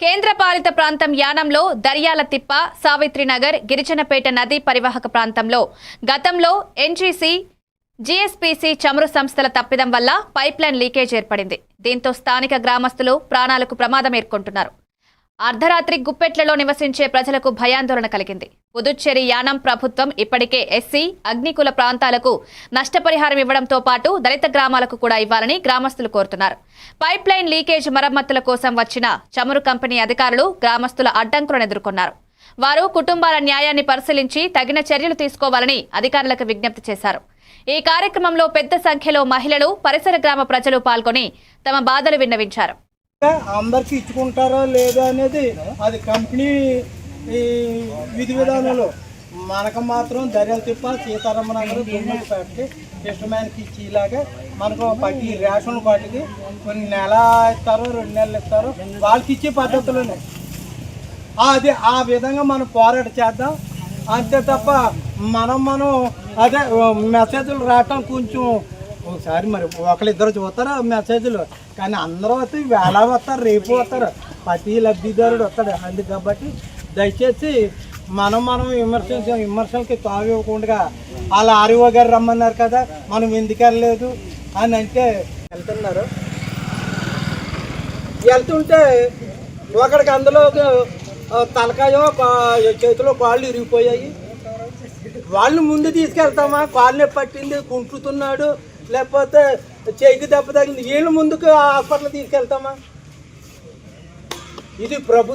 కేంద్రపాలిత ప్రాంతం యానంలో దర్యాల తిప్ప సావిత్రినగర్ గిరిజనపేట నదీ పరివాహక ప్రాంతంలో. గతంలో ఎన్జీసీ జీఎస్పీసీ చమురు సంస్థల తప్పిదం వల్ల పైప్లైన్ లీకేజ్ ఏర్పడింది. దీంతో స్థానిక గ్రామస్తులు ప్రాణాలకు ప్రమాదం ఏర్కొంటున్నారు. అర్ధరాత్రి గుప్పెట్లలో నివసించే ప్రజలకు భయాందోళన కలిగింది. పుదుచ్చేరి యానం ప్రభుత్వం ఇప్పటికే ఎస్సీ అగ్నికుల ప్రాంతాలకు నష్టపరిహారం ఇవ్వడంతో పాటు దళిత గ్రామాలకు కూడా ఇవ్వాలని గ్రామస్తులు కోరుతున్నారు. పైప్ లైన్ లీకేజ్ మరమ్మతుల కోసం వచ్చిన చమురు కంపెనీ అధికారులు గ్రామస్తుల అడ్డంకులను ఎదుర్కొన్నారు. వారు కుటుంబాల న్యాయాన్ని పరిశీలించి తగిన చర్యలు తీసుకోవాలని అధికారులకు విజ్ఞప్తి చేశారు. ఈ కార్యక్రమంలో పెద్ద సంఖ్యలో మహిళలు పరిసర గ్రామ ప్రజలు పాల్గొని తమ బాధలు విన్నవించారు. అందరికి ఇచ్చుకుంటారో లేదా అనేది అది కంపెనీ ఈ విధి విధానాలు మనకు మాత్రం దర్యాలు తిప్ప సీతారామ గవర్నమెంట్ ఫ్యాక్టరీ ఇష్టమైనకి ఇచ్చి ఇలాగే మనకు పట్టి రేషన్ వాటికి కొన్ని నెల ఇస్తారు రెండు నెలలు ఇస్తారు వాళ్ళకి ఇచ్చే పద్ధతులున్నాయి అది ఆ విధంగా మనం పోరాట చేద్దాం. అంతే తప్ప మనం మనం అదే మెసేజ్లు రావటం కొంచెం ఒకసారి మరి ఒకరిద్దరు చూస్తారు మెసేజ్లు కానీ అందరూ వస్తే వేళ వస్తారు రేపు వస్తారు. ప్రతి లబ్ధిదారుడు వస్తాడు. అందు కాబట్టి దయచేసి మనం మనం విమర్శించ విమర్శలకి తావు ఇవ్వకుండా వాళ్ళ ఆర్ఓ గారు రమ్మన్నారు కదా మనం ఎందుకు వెళ్ళలేదు అని అంటే వెళ్తున్నారు. వెళ్తుంటే ఒకడికి అందులో తలకాయో చేతిలో కాళ్ళు ఇరిగిపోయాయి. వాళ్ళు ముందు తీసుకెళ్తామా? కాళ్ళనే పట్టింది కుంటుతున్నాడు. లేకపోతే చేయికి దెబ్బ తగిలింది. వీళ్ళు ముందుకు హాస్పిటల్ తీసుకెళ్తామా? ఇది ప్రభుత్వం